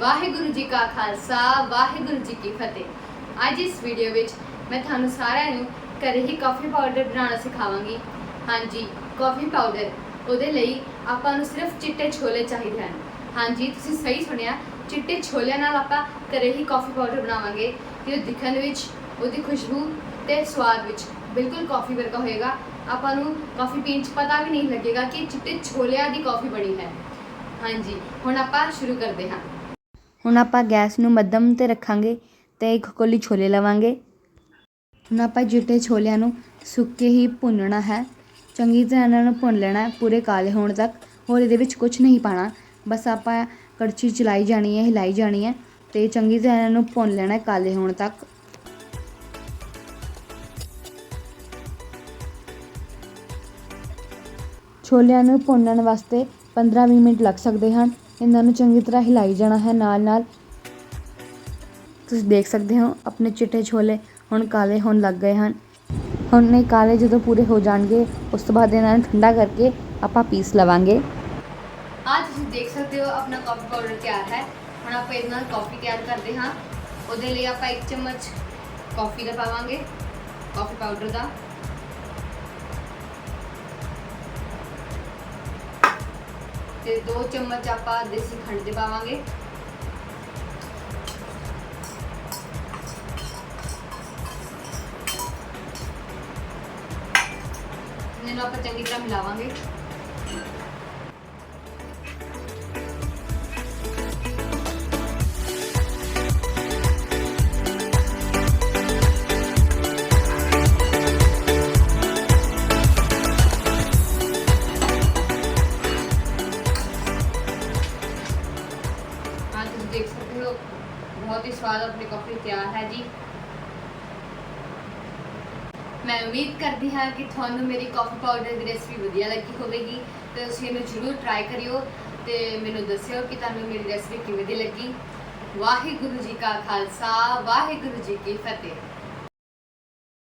ਵਾਹਿਗੁਰੂ ਜੀ ਕਾ ਖਾਲਸਾ, ਵਾਹਿਗੁਰੂ ਜੀ ਕੀ ਫਤਿਹ। ਅੱਜ ਇਸ ਵੀਡੀਓ ਵਿੱਚ ਮੈਂ ਤੁਹਾਨੂੰ ਸਾਰਿਆਂ ਨੂੰ ਘਰੇ ਹੀ ਕਾਫੀ ਪਾਊਡਰ ਬਣਾਉਣਾ ਸਿਖਾਵਾਂਗੀ। ਹਾਂਜੀ ਕਾਫੀ ਪਾਊਡਰ ਉਹਦੇ ਲਈ ਆਪਾਂ ਨੂੰ ਸਿਰਫ ਚਿੱਟੇ ਛੋਲੇ ਚਾਹੀਦੇ ਹਨ। ਹਾਂਜੀ, ਤੁਸੀਂ ਸਹੀ ਸੁਣਿਆ, ਚਿੱਟੇ ਛੋਲਿਆਂ ਨਾਲ ਆਪਾਂ ਘਰੇ ਹੀ ਕਾਫੀ ਪਾਊਡਰ ਬਣਾਵਾਂਗੇ ਤੇ ਉਹ ਦਿਖਣ ਵਿੱਚ, ਉਹਦੀ ਖੁਸ਼ਬੂ ਤੇ ਸਵਾਦ ਵਿੱਚ ਬਿਲਕੁਲ ਕਾਫੀ ਵਰਗਾ ਹੋਏਗਾ। ਆਪਾਂ ਨੂੰ ਕਾਫੀ ਪੀਣ 'ਚ ਪਤਾ ਵੀ ਨਹੀਂ ਲੱਗੇਗਾ ਕਿ ਚਿੱਟੇ ਛੋਲਿਆਂ ਦੀ ਕਾਫੀ ਬਣੀ ਹੈ। ਹਾਂਜੀ, ਹੁਣ ਆਪਾਂ ਸ਼ੁਰੂ ਕਰਦੇ ਹਾਂ। ਹੁਣ ਆਪਾਂ ਗੈਸ ਨੂੰ ਮੱਧਮ ਤੇ ਰੱਖਾਂਗੇ ਤੇ ਇੱਕ ਕੋਲੀ ਛੋਲੇ ਲਵਾਂਗੇ। ਹੁਣ ਆਪਾਂ ਚਿੱਟੇ ਛੋਲਿਆਂ ਨੂੰ ਸੁੱਕੇ ਹੀ ਭੁੰਨਣਾ ਹੈ। ਚੰਗੀ ਤਰ੍ਹਾਂ ਇਹਨਾਂ ਨੂੰ ਭੁੰਨ ਲੈਣਾ ਪੂਰੇ ਕਾਲੇ ਹੋਣ ਤੱਕ। ਹੋਰ ਇਹਦੇ ਵਿੱਚ ਕੁਝ ਨਹੀਂ ਪਾਣਾ। ਬਸ ਆਪਾਂ ਕੜਛੀ ਚਲਾਈ ਜਾਣੀ ਹੈ, ਹਿਲਾਈ ਜਾਣੀ ਹੈ ਤੇ ਚੰਗੀ ਤਰ੍ਹਾਂ ਇਹਨਾਂ ਨੂੰ ਭੁੰਨ ਲੈਣਾ ਕਾਲੇ ਹੋਣ ਤੱਕ। ਛੋਲਿਆਂ ਨੂੰ ਭੁੰਨਣ ਵਾਸਤੇ 15-20 ਮਿੰਟ ਲੱਗ ਸਕਦੇ ਹਨ। ਇਹਨਾਂ ਨੂੰ ਚੰਗੀ ਤਰ੍ਹਾਂ ਹਿਲਾਈ ਜਾਣਾ ਹੈ ਨਾਲ ਨਾਲ। ਤੁਸੀਂ ਦੇਖ ਸਕਦੇ ਹੋ ਆਪਣੇ ਚਿੱਟੇ ਛੋਲੇ ਹੁਣ ਕਾਲੇ ਹੋਣ ਲੱਗ ਗਏ ਹਨ। ਹੁਣ ਇਹ ਕਾਲੇ ਜਦੋਂ ਪੂਰੇ ਹੋ ਜਾਣਗੇ, ਉਸ ਤੋਂ ਬਾਅਦ ਇਹਨਾਂ ਨੂੰ ਠੰਡਾ ਕਰਕੇ ਆਪਾਂ ਪੀਸ ਲਵਾਂਗੇ। ਅੱਜ ਤੁਸੀਂ ਦੇਖ ਸਕਦੇ ਹੋ ਆਪਣਾ ਕਾਫੀ ਪਾਊਡਰ ਤਿਆਰ ਹੈ। ਹੁਣ ਆਪਾਂ ਇਹਦੇ ਨਾਲ ਕਾਫੀ ਤਿਆਰ ਕਰਦੇ ਹਾਂ। ਉਹਦੇ ਲਈ ਆਪਾਂ ਇੱਕ ਚਮਚ ਕਾਫੀ ਦਾ ਪਾਵਾਂਗੇ ਕਾਫੀ ਪਾਊਡਰ ਦਾ। ਤੇ 2 ਚਮਚ ਆਪਾਂ ਦੇਸੀ ਖੰਡ ਦੇ ਪਾਵਾਂਗੇ ਇਹਨੂੰ ਆਪਾਂ ਚੰਗੀ ਤਰ੍ਹਾਂ ਮਿਲਾਵਾਂਗੇ ਹਾਂ ਤੁਸੀਂ ਦੇਖ ਸਕਦੇ ਹੋ। ਬਹੁਤ ਹੀ ਸਵਾਦ ਆਪਣੀ ਕਾਫੀ ਜੀ। ਮੈਂ ਉਮੀਦ ਕਰਦੀ ਹਾਂ ਕਿ ਤੁਹਾਨੂੰ ਮੇਰੀ ਕਾਫੀ ਪਾਊਡਰ ਦੀ ਰੈਸਪੀ ਵਧੀਆ ਲੱਗੀ ਹੋਵੇਗੀ। ਤੇ ਤੁਸੀਂ ਇਹਨੂੰ ਜ਼ਰੂਰ ਟਰਾਈ ਕਰਿਓ ਤੇ ਮੈਨੂੰ ਦੱਸਿਓ ਕਿ ਤੁਹਾਨੂੰ ਮੇਰੀ ਰੈਸਪੀ ਕਿਵੇਂ ਦੀ ਲੱਗੀ। ਵਾਹਿਗੁਰੂ ਜੀ ਕਾ ਖਾਲਸਾ, ਵਾਹਿਗੁਰੂ ਜੀ ਕੀ ਫਤਿਹ।